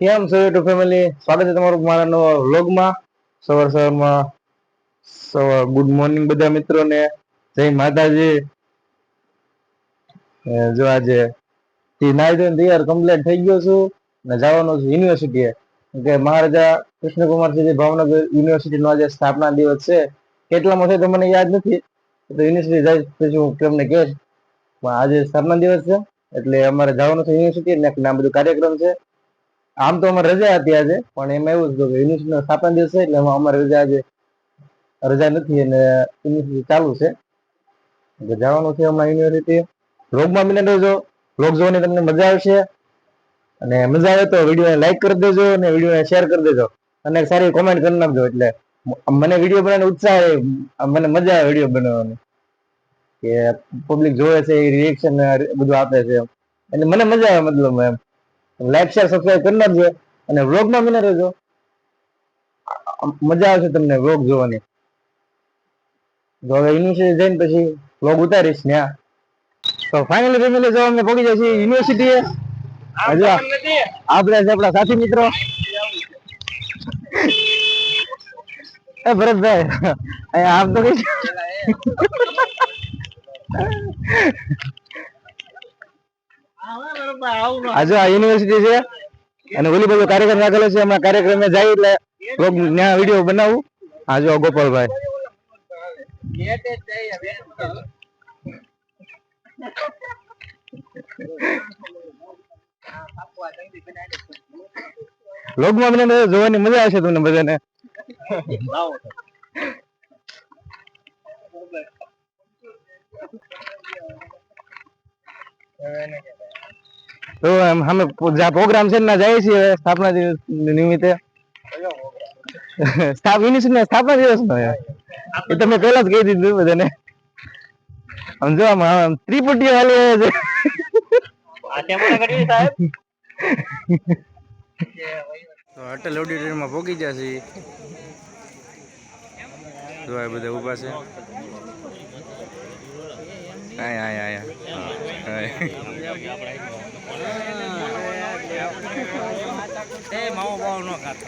કેમ છો YouTube family? સ્વાગત છે તમારું મારા નવા વ્લોગમાં. સવાર સવારમાં, સવાર ગુડ મોર્નિંગ બધા મિત્રોને. જય માતાજી. જો આજે નાઈ ધોઈને તૈયાર કમ્પ્લીટ થઈ ગયો છું ને જવાનો છું યુનિવર્સિટીએ કે મહારાજા કૃષ્ણકુમારસિંહ ભાવનગર યુનિવર્સિટીનો આજે સ્થાપના દિવસ છે. કેટલામાં તો મને યાદ નથી. તો યુનિવર્સિટી જાય પછી હું તમને કહીશ. પણ આજે સ્થાપના દિવસ છે, એટલે અમારે જવાનું છે યુનિવર્સિટી ને આ બધું કાર્યક્રમ છે. આમ તો અમારે રજા હતી આજે, પણ એમાં એવું હતું કે યુનિવર્સિટી નો સ્થાપના દિવસ છે એટલે અમારે રજા આજે, રજા નથી અને યુનિવર્સિટી ચાલુ છે જવાનું છે હમણાં યુનિવર્સિટી વ્લોગમાં મિલન રહેજો બ્લોગ જોવાની તમને મજા આવશે. અને મજા આવે તો વિડીયોને લાઈક કરી દેજો અને વિડીયોને શેર કરી દેજો. અને સારી કોમેન્ટ કરી નાખજો એટલે મને વીડિયો બનાવવાનો ઉત્સાહ મને મજા આવે વીડિયો બનાવવાની. કે પબ્લિક જોવે છે, એ રિએક્શન બધું આપે છે. એટલે મને મજા આવે મતલબ એમ. લાઈક શેર સબસ્ક્રાઇબ કરી નાખજો અને વ્લોગમાં મને રહેજો. મજા આવશે તમને વ્લોગ જોવાની. તો હવે યુનિવર્સિટી જઈને પછી વ્લોગ ઉતારીશ ત્યાં તો ફાઇનલી ફેમિલી જો અમે પહોંચી જાય છીએ યુનિવર્સિટીએ હજુ આપણે છે આપણા સાથી મિત્રો. એ ભરતભાઈ અહીંયા આમ તો કઈ આજે આ યુનિવર્સિટી છે અને ઓલી બધો કાર્યક્રમ રાખેલો છે. હમણાં કાર્યક્રમે જાય એટલે ત્યાં વીડિયો બનાવું. આજે ગોપાલભાઈ. લોગમાં મને જોવાની મજા આવશે તમને બધાને. તો અમે જ્યાં પ્રોગ્રામ છે ત્યાં જાય છીએ સ્થાપના દિવસ નિમિત્તે. યુનિવર્સિટી સ્થાપના દિવસ નો એ તમે પહેલા જ કહી દીધું બધાને. આમ જો આમ હાલી આવે છે. તો અટલ ઓડિટોરિયમમાં પહોંચી ગયા છે તો આ બધા ઊભા છે. આયા આયા આયા. એ માવો બાવો નો ખાતો.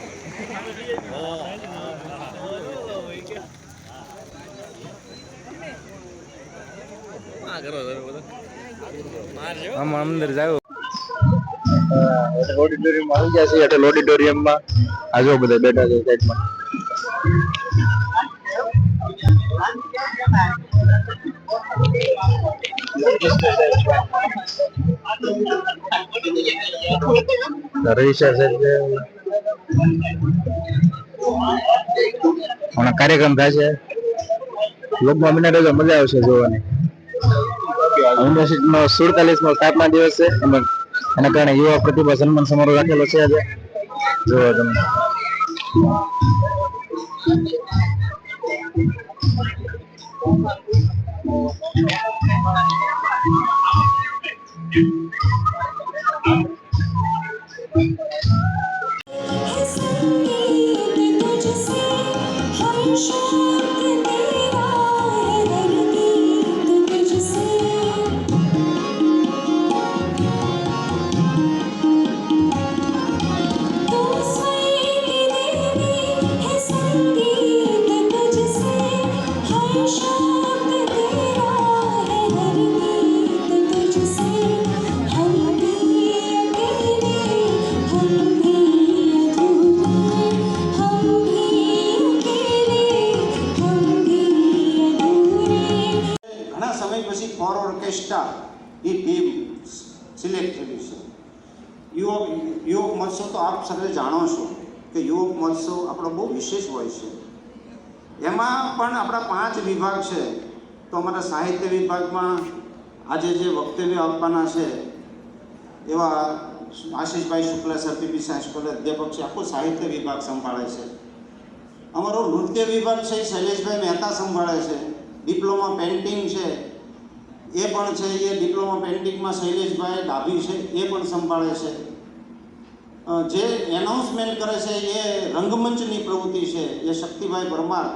આમ અંદર જાવ ઓડિટોરિયમ આવી ગયા છે એટલે ઓડિટોરિયમમાં આ બધા બેઠા છે સાઈડમાં રવિશા છે હમણાં કાર્યક્રમ છે. લોકમાં મને રજા મજા આવશે જોવાની. યુનિવર્સિટીનો સુડતાલીસમો સ્થાપના દિવસ છે. એના કારણે યુવા પ્રતિભા સન્માન સમારોહ રાખેલો છે આજે. જોવા તમે. ઓર્કેસ્ટ્રા એ ટીમ સિલેક્ટ થયેલી છે. યુવક યુવક મહોત્સવ તો આપ સર્વે જાણો છો કે યુવક મહોત્સવ આપણો બહુ વિશેષ હોય છે. એમાં પણ આપણા પાંચ વિભાગ છે. તો અમારા સાહિત્ય વિભાગમાં આજે જે વક્તવ્ય આપવાના છે, એવા Ashishbhai Shukla sir, PP science college અધ્યાપક છે, આખો સાહિત્ય વિભાગ સંભાળે છે. અમારો નૃત્ય વિભાગ છે શૈલેષભાઈ મહેતા સંભાળે છે. ડિપ્લોમા, પેઇન્ટિંગ છે. એ પણ છે, એ ડિપ્લોમા પેન્ટિંગમાં શૈલેષભાઈ ડાભી છે, એ પણ સંભાળે છે. જે એનાઉન્સમેન્ટ કરે છે, એ રંગમંચની પ્રવૃત્તિ છે, એ શક્તિભાઈ પરમાર.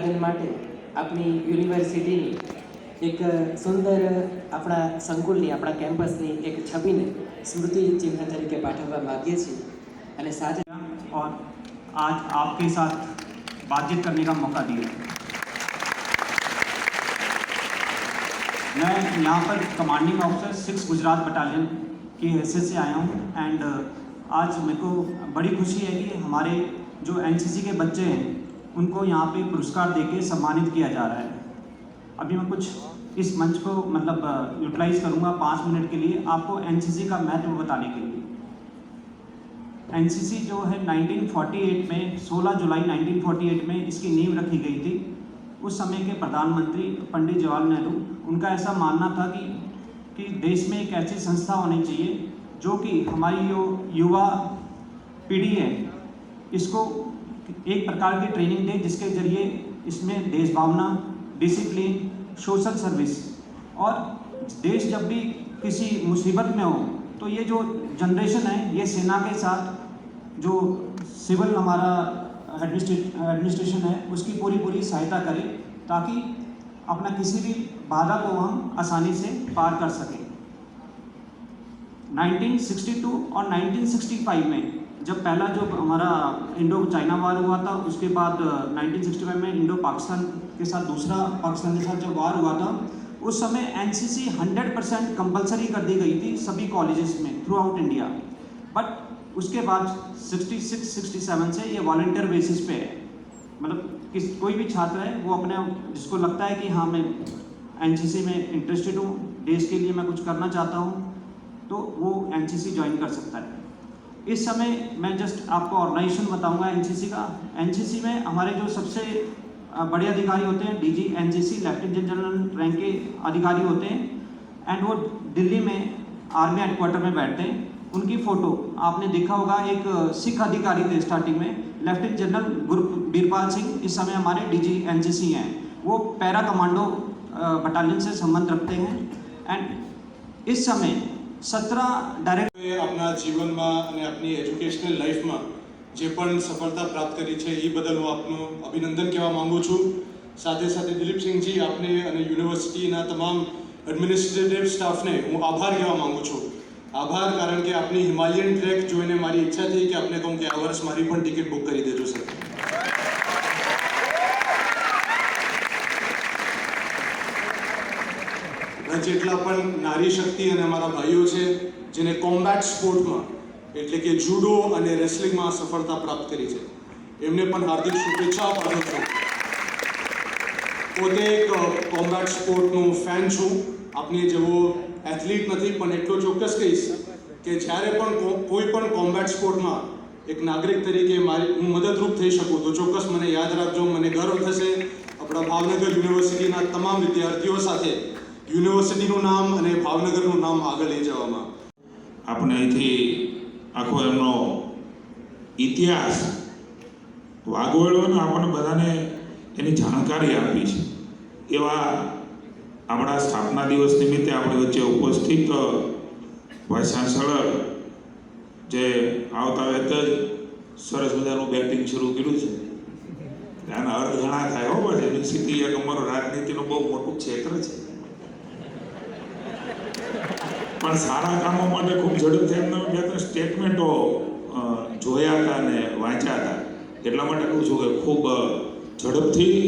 અભિવાદન માટે આપણી યુનિવર્સિટીની એક સુંદર આપણા સંકુલની આપણા કેમ્પસની એક છબીને સ્મૃતિ ચિહ્ન તરીકે પાઠવવા માગીએ છીએ અને સાથે और आज आपके साथ बातचीत करने का मौका दिया मैं यहाँ पर commanding officer six Gujarat battalion की हैसियत से आया हूँ एंड आज मेरे को बड़ी खुशी है कि हमारे जो एनसीसी के बच्चे हैं उनको यहाँ पे पुरस्कार देके सम्मानित किया जा रहा है। अभी मैं कुछ इस मंच को मतलब यूटिलाइज करूँगा पाँच मिनट के लिए आपको एनसीसी का महत्व बताने के लिए। एनसीसी जो है 1948 में 16 जुलाई 1948 में इसकी नींव रखी गई थी। उस समय के प्रधानमंत्री पंडित जवाहरलाल नेहरू, उनका ऐसा मानना था कि कि देश में एक ऐसी संस्था होनी चाहिए जो कि हमारी जो युवा पीढ़ी है, इसको एक प्रकार की ट्रेनिंग दें जिसके ज़रिए इसमें देश भावना डिसिप्लिन, सोशल सर्विस और देश जब भी किसी मुसीबत में हो तो ये जो जनरेशन है, ये सेना के साथ जो सिविल हमारा एडमिनिस्ट्रेशन है, उसकी पूरी पूरी सहायता करे ताकि अपना किसी भी बाधा को हम आसानी से पार कर सकें। 1962 और 1965 में जब पहला जो हमारा इंडो चाइना वार हुआ था उसके बाद अ, 1965 में इंडो पाकिस्तान के साथ दूसरा पाकिस्तान के साथ जब वार हुआ था उस समय एनसीसी 100 परसेंट कंपल्सरी कर दी गई थी सभी कॉलेजेस में थ्रू आउट इंडिया बट उसके बाद 66 67 से ये वॉल्टियर बेसिस पे है। मतलब किस कोई भी छात्र है वो अपने जिसको लगता है कि हाँ मैं एनसीसी में इंटरेस्टेड हूँ देश के लिए मैं कुछ करना चाहता हूँ तो वो एनसीसी ज्वाइन कर सकता है। इस समय मैं जस्ट आपको ऑर्गेनाइजेशन बताऊँगा एनसीसी का। एनसीसी में हमारे जो सबसे बड़े अधिकारी होते हैं DG NCC lieutenant general rank के अधिकारी होते हैं एंड वो दिल्ली में आर्मी हेडक्वार्टर में बैठते हैं। उनकी फ़ोटो आपने देखा होगा, एक सिख अधिकारी थे स्टार्टिंग में लेफ्टिनेंट जनरल गुरु बीरपाल सिंह इस समय हमारे डीजी एनसीसी हैं। वो पैरा कमांडो बटालियन से संबंध रखते हैं एंड इस समय સત્ર ડાયરેક્ટ આપના જીવનમાં અને આપની એજ્યુકેશનલ લાઈફમાં જે પણ સફળતા પ્રાપ્ત કરી છે, એ બદલ હું આપનું અભિનંદન કહેવા માંગુ છું. સાથે સાથે દિલીપસિંહજી આપને અને યુનિવર્સિટીના તમામ એડમિનિસ્ટ્રેટિવ સ્ટાફને હું આભાર કહેવા માંગુ છું. આભાર, કારણ કે આપની હિમાલયન ટ્રેક જોઈને મારી ઈચ્છા થઈ કે આપને કહું કે આ વર્ષ મારી પણ ટિકિટ બુક કરી દેજો સર જેટલા પણ નારી શક્તિ અને અમારા ભાઈઓ છે, જેને કોમ્બેટ સ્પોર્ટમાં એટલે કે જુડો અને રેસલિંગમાં સફળતા પ્રાપ્ત કરી છે. એમને પણ હાર્દિક શુભેચ્છાઓ પાઠવું છું. પોતે એક કોમ્બેટ સ્પોર્ટનું ફેન છું. આપની જેવો એથ્લીટ નથી, પણ એટલો ચોક્કસ કહીશ કે જ્યારે પણ કોઈ પણ કોમ્બેટ સ્પોર્ટમાં એક નાગરિક તરીકે મારી, હું મદદરૂપ થઈ શકું, તો ચોક્કસ મને યાદ રાખજો, મને ગર્વ થશે. આપણા ભાવનગર યુનિવર્સિટીના તમામ વિદ્યાર્થીઓ સાથે યુનિવર્સિટીનું નામ અને ભાવનગરનું નામ આગળ લઈ જવામાં. આપણે અહીંથી આખો એમનો ઇતિહાસ વાગોળ્યોને આપણને બધાને એની જાણકારી આપી છે. એવા આપણા સ્થાપના દિવસ નિમિત્તે આપણી વચ્ચે ઉપસ્થિત વાઇસ ચાન્સલર જે આવતા વેત જ સરસ મજાનું બેટિંગ શરૂ કર્યું છે. ત્યાંના અર્થ ઘણા થાય હો બટ એની સ્થિતિ એક અમારો રાજનીતિનું બહુ મોટું ક્ષેત્ર છે. પણ સારા કામો માટે ખૂબ ઝડપથી એમને બે ત્રણ સ્ટેટમેન્ટો જોયા હતા અને વાંચ્યા હતા. એટલા માટે કહું છું કે ખૂબ ઝડપથી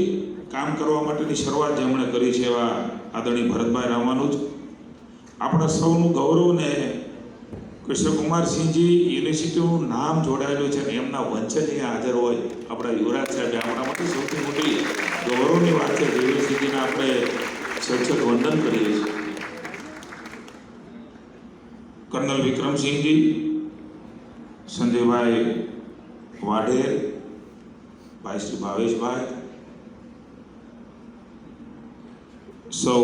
કામ કરવા માટેની શરૂઆત જેમણે કરી છે એવા આદરણીય ભરતભાઈ રામાનુજ આપણા સૌનું ગૌરવ ને કૃષ્ણકુમારસિંહજી યુનિવર્સિટીનું નામ જોડાયેલું છે અને એમના વંશજ અહીંયા હાજર હોય. આપણા યુવરાજ સાહેબ આપણા માટે સૌથી મોટી ગૌરવની વાત છે. યુનિવર્સિટીને આપણે સચોટ વંદન કરીએ છીએ. કર્નલ વિક્રમસિંહજી, સંજયભાઈ વાઢેર ભાઈ શ્રી ભાવેશભાઈ, સૌ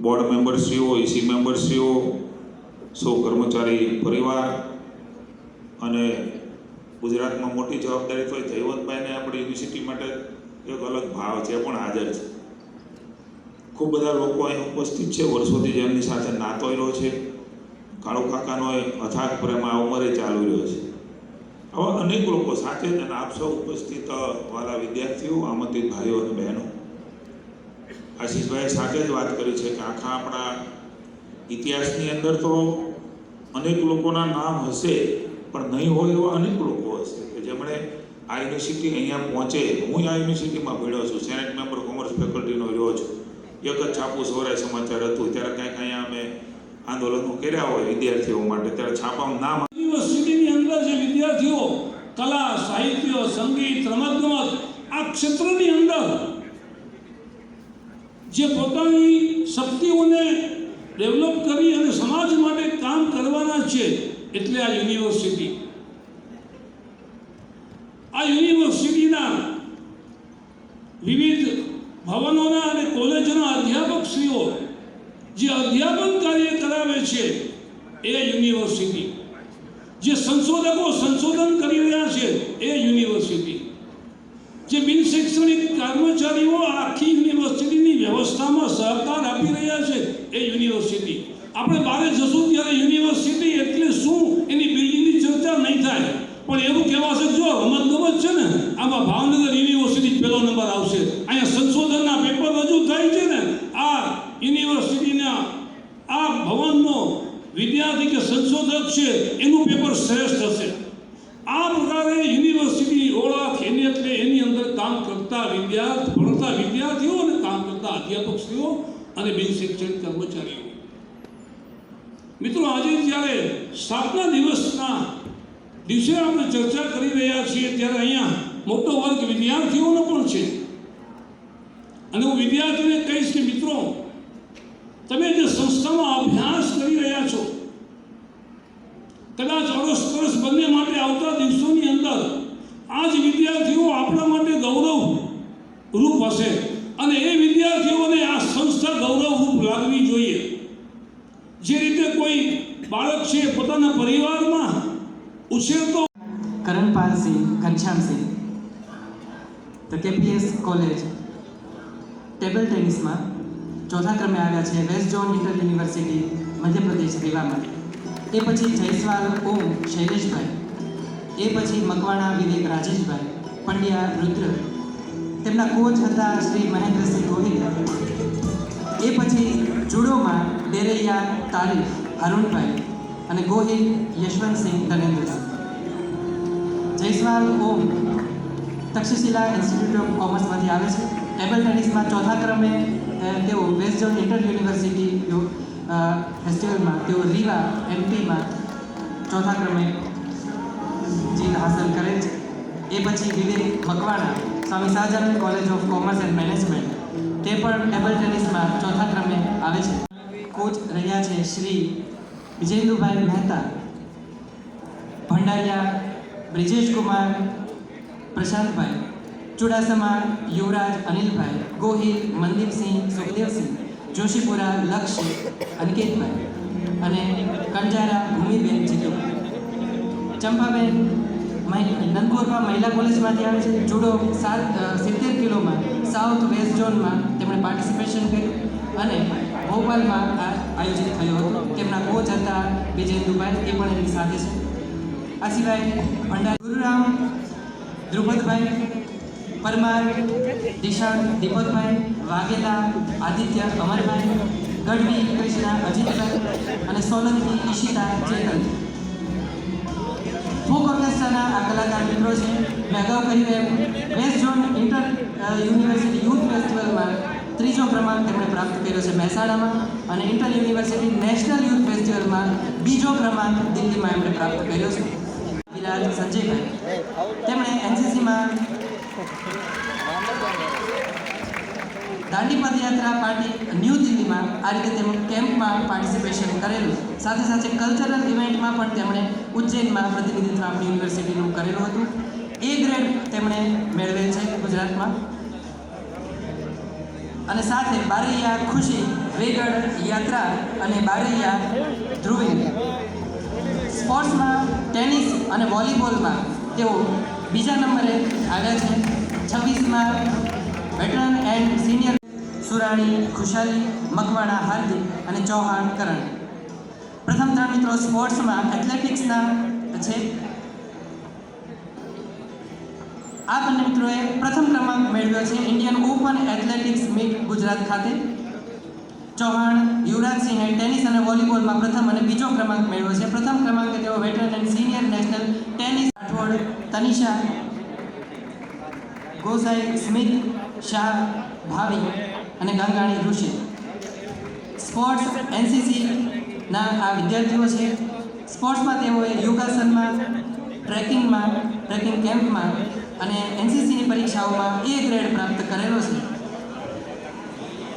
બોર્ડ મેમ્બરશ્રીઓ એસી મેમ્બરશ્રીઓ સૌ કર્મચારી પરિવાર અને ગુજરાતમાં મોટી જવાબદારી તો જયવંતભાઈને આપણી યુનિવર્સિટી માટે એક અલગ ભાવ છે પણ હાજર છે. ખૂબ બધા લોકો અહીં ઉપસ્થિત છે, વર્ષોથી જેમની સાથે નાતો છે. કાળુ કાકાનો અથાગ પ્રેમ આ ઉંમરે ચાલુ રહ્યો છે. આવા અનેક લોકો જ અને આપ સૌ ઉપસ્થિત વાળા વિદ્યાર્થીઓ, આમંત્રિત ભાઈઓ અને બહેનો. આશીષભાઈ સાથે જ વાત કરી છે કે આખા આપણા ઇતિહાસની અંદર તો અનેક લોકોના નામ હશે, પણ નહીં હોય એવા અનેક લોકો હશે કે જેમણે આ યુનિવર્સિટી અહીંયા પહોંચે. હું આ યુનિવર્સિટીમાં ભેળ્યો છું, સેનેટ મેમ્બર કોમર્સ ફેકલ્ટીનો રહ્યો છું. એક જ છાપું સૌરાય સમાચાર હતું, ત્યારે કંઈક અહીંયા અમે આંદોલનો કર્યા હોય વિદ્યાર્થીઓ માટે, ત્યારે છાપામાં નામ યુનિવર્સિટીની અંદર જે વિદ્યાર્થીઓ કલા, સાહિત્ય, સંગીત, રમતગમત, આ ક્ષેત્રની અંદર જે પોતાની શક્તિઓને ડેવલપ કરી અને સમાજ માટે કામ કરવાના છે, એટલે આ યુનિવર્સિટી આ યુનિવર્સિટીના વિવિધ ભવનોના અને કોલેજોના અધ્યાપકશ્રીઓ જે અધ્યાપન કાર્ય કરાવે છે એ યુનિવર્સિટી જે સંશોધકો સંશોધન કરી રહ્યા છે એ યુનિવર્સિટી જે બિન શૈક્ષણિક કર્મચારીઓ આખી યુનિવર્સિટીની વ્યવસ્થામાં સહકાર આપી રહ્યા છે એ યુનિવર્સિટી આપણે બહાર જશું ત્યારે યુનિવર્સિટી એટલે શું? એની બિલ્ડિંગની ચર્ચા નહીં થાય. પણ એવું કહેવાશે જો રમતગમત છે ને, આમાં ભાવનગર યુનિવર્સિટી પહેલો નંબર આવશે. અહીંયા સંશોધનના પેપર રજૂ થાય છે ને, આ યુનિવર્સિટીના આ ભવનનો વિદ્યાર્થી કે સંશોધક છે, એનું પેપર શ્રેષ્ઠ હશે આ પ્રકારે યુનિવર્સિટીની ઓળખ એની એટલે એની અંદર કામ કરતા વિદ્યાર્થી ભણતા વિદ્યાર્થીઓ અને કામ કરતા અધ્યાપકશ્રીઓ અને બિન શિક્ષણ કર્મચારીઓ. મિત્રો, આજે જ્યારે સ્થાપના દિવસના દિવસે આપણે ચર્ચા કરી રહ્યા છીએ, ત્યારે અહીંયા મોટો વર્ગ વિદ્યાર્થીઓનો પણ છે. અને હું વિદ્યાર્થીઓને કહીશ કે મિત્રો, તમે જે સંસ્થામાં અભ્યાસ કરી રહ્યા છો, કદાચ અડોશ પરસ બંને માટે આવતા દિવસોની અંદર આ જ વિદ્યાર્થીઓ આપણા માટે ગૌરવ રૂપ હશે અને એ વિદ્યાર્થીઓને આ સંસ્થા ગૌરવ રૂપ લાગવી જોઈએ. જે રીતે કોઈ બાળક છે પોતાના પરિવારમાં ઉછેરતો કરણપાલસિંહ સિંહ ઘનશ્યામ સિંહ તો કેપીએસ કોલેજ, ટેબલ ટેનિસમાં ચોથા ક્રમે આવ્યા છે west zone inter university, Madhya Pradesh રીવામાં એ પછી જયસ્વાલ, ઓમ, શૈલેષભાઈ. એ પછી મકવાણા વિવેક રાજેશભાઈ, પંડ્યા રુદ્ર, તેમના કોચ હતા શ્રી મહેન્દ્રસિંહ ગોહિલ. એ પછી જુડોમાં ડેરૈયા તારીફ અરુણભાઈ અને ગોહિલ યશવંતસિંહ ધનેન્દ્રસિંહ. જયસ્વાલ ઓમ, તક્ષશિલા ઇન્સ્ટિટ્યૂટ ઓફ કોમર્સમાંથી આવે છે. ટેબલ ટેનિસમાં ચોથા ક્રમે તેઓ વેસ્ટ ઝોન ઇન્ટર યુનિવર્સિટી ફેસ્ટિવલમાં, તેઓ રીવા એમપીમાં ચોથા ક્રમે જીત હાંસલ કરે છે. એ પછી Vivek Makwana, Swami Sahajanand college of commerce and management તે પણ ટેબલ ટેનિસમાં ચોથા ક્રમે આવે છે. કોચ રહ્યા છે શ્રી વિજેન્દુભાઈ મહેતા, ભંડારિયા બ્રિજેશ કુમાર પ્રશાંતભાઈ, ચુડાસમા યુવરાજ અનિલભાઈ, ગોહિલ મનદીપસિંહ, સુખદેવસિંહ, જોશીપુરા લક્ષ્ય અનિકેતભાઈ અને કંજારા ભૂમિબેન જીતુભાઈ ચંપાબેન નંદપુરમાં મહિલા કોલેજમાંથી આવે છે. જુડો સાત સિત્તેર કિલોમાં સાઉથ વેસ્ટ ઝોનમાં તેમણે પાર્ટિસિપેશન કર્યું અને ભોપાલમાં આ આયોજિત થયો હતો. તેમના કોચ હતા વિજેન્દુભાઈ એ પણ એમની સાથે છે. આ સિવાય ભંડાર ગુરુરામ, ધ્રુપદભાઈ, પરમાર દિશાંત દીપકભાઈ, વાઘેલા, આદિત્ય, અમરભાઈ, ગઢવી, કૃષ્ણા, અજીતભાઈ અને સોલંકી, ઈશિતા, ચેતન. આ કલાકાર મિત્રો છે. મેં અગાઉ કહ્યું એમ west zone inter university youth ફેસ્ટિવલમાં ત્રીજો ક્રમાંક તેમણે પ્રાપ્ત કર્યો છે મહેસાણામાં અને ઇન્ટર યુનિવર્સિટી નેશનલ યુથ ફેસ્ટિવલમાં બીજો ક્રમાંક દિલ્હીમાં એમણે પ્રાપ્ત કર્યો છે. વિરાજ સંજયભાઈ. તેમણે એનસીસીમાં દાંડી પદયાત્રા પાર્ટી ન્યૂ દિલ્હીમાં આ રીતે તેમનું કેમ્પમાં પાર્ટિસિપેશન કરેલું સાથે સાથે કલ્ચરલ ઇવેન્ટમાં પણ તેમણે ઉજ્જૈનમાં પ્રતિનિધિત્વ આપણી યુનિવર્સિટીનું કરેલું હતું. એ ગ્રેડ તેમણે મેળવેલ છે ગુજરાતમાં. અને સાથે બારૈયા ખુશી, વેગડ યાત્રા અને બારૈયા ધ્રુવી. સ્પોર્ટ્સમાં ટેનિસ અને વોલીબોલમાં તેઓ બીજા નંબરે આવ્યા છે. છવ્વીસમાં veteran and senior Surani, Khushali, Makwana, Hardik અને ચૌહાણ કરણ. પ્રથમ ત્રણ મિત્રો સ્પોર્ટ્સમાં, એથ્લેટિક્સના છે આ બંને મિત્રોએ પ્રથમ ક્રમાંક મેળવ્યો છે Indian open athletics meet Gujarat ખાતે. ચૌહાણ યુવરાજસિંહે ટેનિસ અને વોલીબોલમાં પ્રથમ અને બીજો ક્રમાંક મેળવ્યો છે. પ્રથમ ક્રમાંકે તેઓ veteran and senior national tennis Rathod, Tanisha, Gosai, Smit, Shah, Bhavi અને ગંગાણી ઋષિ. સ્પોર્ટ્સ એનસીસીના આ વિદ્યાર્થીઓ છે. સ્પોર્ટ્સમાં તેઓએ યોગાસનમાં, ટ્રેકિંગમાં, ટ્રેકિંગ કેમ્પમાં અને એનસીસીની પરીક્ષાઓમાં એ ગ્રેડ પ્રાપ્ત કરેલો છે.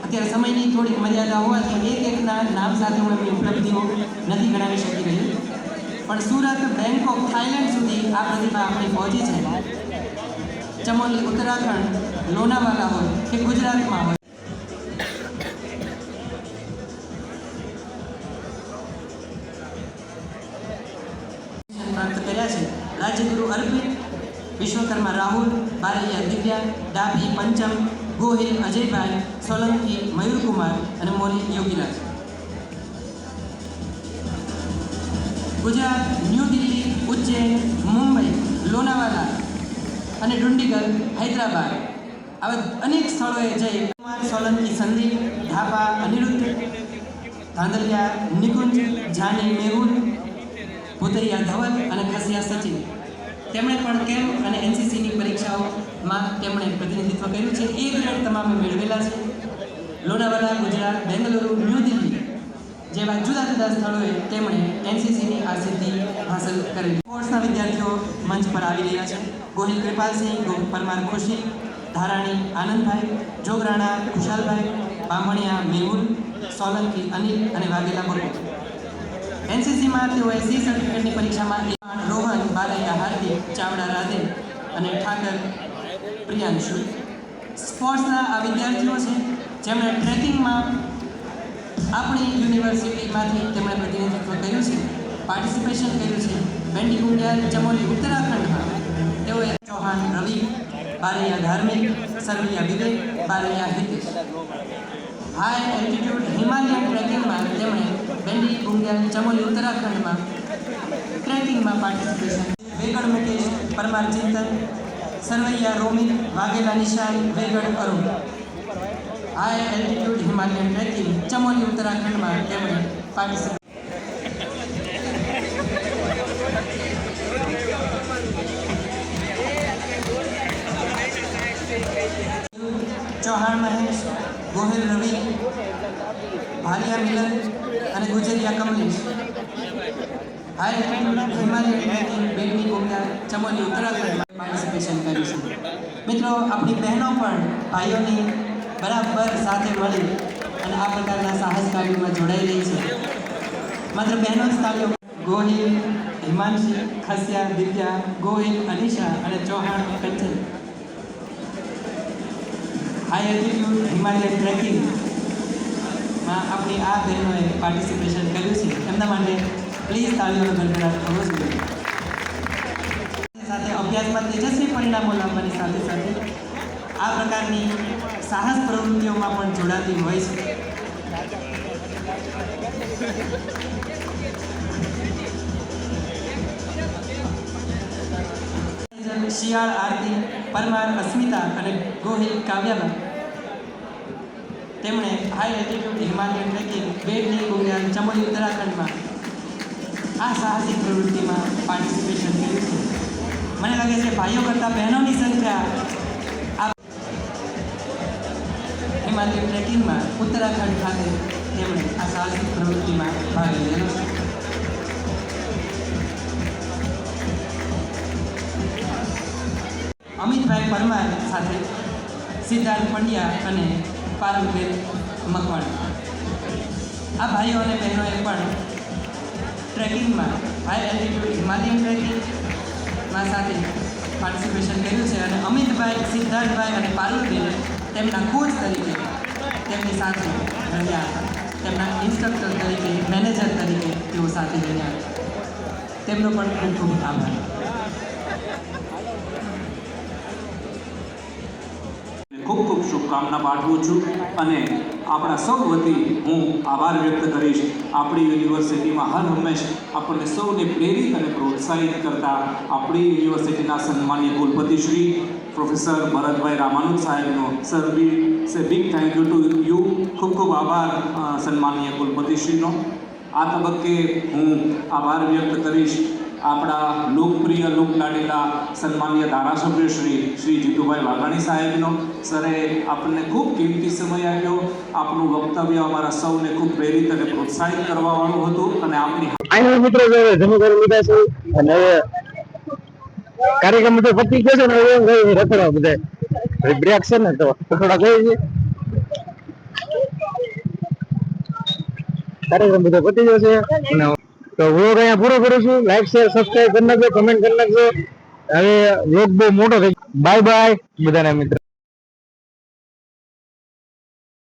અત્યારે સમયની થોડીક મર્યાદા હોવાથી એક એકના નામ સાથે હું એમની ઉપલબ્ધિઓ નથી ગણાવી શકી રહી. પણ સુરત, બેંકોક થાઈલેન્ડ સુધી આ પ્રતિભા આપણી પહોંચી છે. ચમોલી, ઉત્તરાખંડ, લોનાવાલા હોય કે ગુજરાતમાં હોય. અર્પિત, વિશ્વકર્મા રાહુલ, બારૈયા દિવ્યા, ડાભી, પંચમ, ગોહિલ, અજયભાઈ, સોલંકી, મયુરકુમાર અને મોરી યોગીરાજ. ગુજરાત, ન્યૂ દિલ્હી, ઉજ્જૈન, મુંબઈ લોનાવાલા અને ડુંડીગલ હૈદરાબાદ. આવા અનેક સ્થળોએ જઈ કુમાર, સોલંકી, સંદીપ ઢાપા અનિરુદ્ધ, ધાંધલિયા, નિકુંજ, જાની, મેહુલ, પુતરિયા ધવલ અને ખસિયા સચિન. તેમણે પણ કેમ્પ અને એનસીસીની પરીક્ષાઓમાં તેમણે પ્રતિનિધિત્વ કર્યું છે એ ગ્રેડ તમામે મેળવેલા છે. લોનાવાલા, ગુજરાત, બેંગલુરુ, ન્યૂ દિલ્હી જેવા જુદા જુદા સ્થળોએ તેમણે એનસીસીની આ સિદ્ધિ હાંસલ કરેલી. કોર્સના વિદ્યાર્થીઓ મંચ પર આવી રહ્યા છે. ગોહિલ કૃપાલસિંહ પરમાર ખુશી, ધારાણી આનંદભાઈ, જોગરાણા ખુશાલભાઈ, બામણિયા મેહુલ, સોલંકી, અનિલ અને વાઘેલા બરોબર એનસીસીમાં તેઓએ સી સર્ટિફિકેટની પરીક્ષામાં રોહન બાલૈયા ચાવડા રાધે અને ઠાકર પ્રિયાંશુ સ્પોર્ટ્સના આ વિદ્યાર્થીઓ છે, જેમણે ટ્રેકિંગમાં આપણી યુનિવર્સિટીમાંથી તેમણે પ્રતિનિધિત્વ કર્યું છે, પાર્ટિસિપેશન કર્યું છે. બેન્ડી ગુંડિયા, ચમોલી, ઉત્તરાખંડમાં તેઓએ Chauhan, Ravi, Baraiya Dharmik, Sarvaiya Vivek, Baraiya Hitesh. High altitude Himalayan ટ્રેકિંગમાં તેમણે બેન્ડી ગુંડિયા, ચમોલી, ઉત્તરાખંડમાં ટ્રેકિંગમાં participation Vegad Mukesh Parmar Chintan Sarvaiya Romit Vaghela Nishan Vegad Arun high altitude Himalayan trekking Chamoli ઉત્તરાખંડમાં તેમણે પાર્ટિસિપેટ ચૌહાણ મહેશ ગોહિલ રવિ ભાલિયા મિલન અને ગુજરિયા કમલેશ હાઈ એલ્ટિટ્યુડ હિમાલય બેડની કોંગા ચમોલી ઉત્તરાખંડમાં પાર્ટિસિપેશન કરીશું મિત્રો, આપણી બહેનો પણ ભાઈઓની બરાબર સાથે મળી અને આ પ્રકારના સાહસ કાર્યોમાં જોડાઈ રહી છે. માત્ર બહેનો જ તાલીઓ ગોહિલ, હિમાંશી, ખસિયા, દિવ્યા, ગોહિલ, અનિશા અને Chauhan Kanchan high altitude Himalayan ટ્રેકિંગમાં આપણી આ બહેનોએ પાર્ટિસિપેશન કર્યું છે. એમના માટે પ્લીઝ તાળીઓનો ગણગડાટ થવો જોઈએ સાથે અભ્યાસમાં તેજસ્વી પરિણામો લાવવાની સાથે સાથે આ પ્રકારની સાહસ પ્રવૃત્તિઓમાં પણ જોડાતી હોય છે. શિયાળ આરતી, પરમાર, અસ્મિતા અને ગોહિલ કાવ્યાબા તેમણે હાઈ એલ્ટિટ્યુડ હિમાલયન ટ્રેકિંગ બેડની ગુંગા ચમોલી ઉત્તરાખંડમાં આ સાહસિક પ્રવૃત્તિમાં પાર્ટિસિપેશન કર્યું છે. મને લાગે છે ભાઈઓ કરતાં બહેનોની સંખ્યા હિમાલય ટ્રેકિંગમાં ઉત્તરાખંડ ખાતે તેમણે આ સાહસિક પ્રવૃત્તિમાં ભાગ લીધેલો છે. અમિતભાઈ પરમાર સાથે સિદ્ધાર્થ પંડ્યા અને પારુલબેન મકવાણા. આ ભાઈઓ અને બહેનોએ પણ ટ્રેકિંગમાં હાઈ એલ્ટિટ્યુડ હિમાલયન ટ્રેકિંગમાં સાથે પાર્ટિસિપેશન કર્યું છે અને અમિતભાઈ, સિદ્ધાર્થભાઈ અને પારુલબેન તેમના કોચ તરીકે તેમની સાથે રહ્યા હતા. તેમના ઇન્સ્ટ્રક્ટર તરીકે મેનેજર તરીકે તેઓ સાથે રહ્યા હતા. તેમનો પણ ખૂબ ખૂબ આભાર. ખૂબ ખૂબ શુભકામના પાઠવું છું અને આપણા સૌ વતી હું આભાર વ્યક્ત કરીશ. આપણી યુનિવર્સિટીમાં હર હંમેશ આપણને સૌને પ્રેરિત અને પ્રોત્સાહિત કરતા આપણી યુનિવર્સિટીના સન્માનીય કુલપતિ શ્રી પ્રોફેસર ભરતભાઈ રામાનુજ સાહેબનો સર બી સે big thank you to you ખૂબ ખૂબ આભાર સન્માનીય કુલપતિશ્રીનો. આ તબક્કે હું આભાર વ્યક્ત કરીશ આપણા લોકપ્રિય, લોકલાડેલા સન્માનીય ધારાસભ્ય શ્રી શ્રી જીતુભાઈ વાઘાણી સાહેબનો. સરે આપણને ખૂબ કિંમતી સમય આપ્યો. આપનું વક્તવ્ય અમારા સૌને ખૂબ પ્રેરિત અને પ્રોત્સાહિત કરવાવાળું હતું અને આપની ફાઇનલ મિત્રો જો હવે કરી લીધા છે અને કાર્યક્રમ તો પતી ગયો છે ને હવે એમ કઈ રખડવા બધા. બ્રેક છે ને ગઈ છે. કાર્યક્રમ બધો પતી ગયો છે તો વ્લોગ અહીંયા પૂરો કરું છું. લાઈક શેર સબસ્ક્રાઇબ કરી નાખજો કમેન્ટ કરી નાખજો. હવે વ્લોગ બહુ મોટો થઈ બાય બાય બધાના મિત્રો.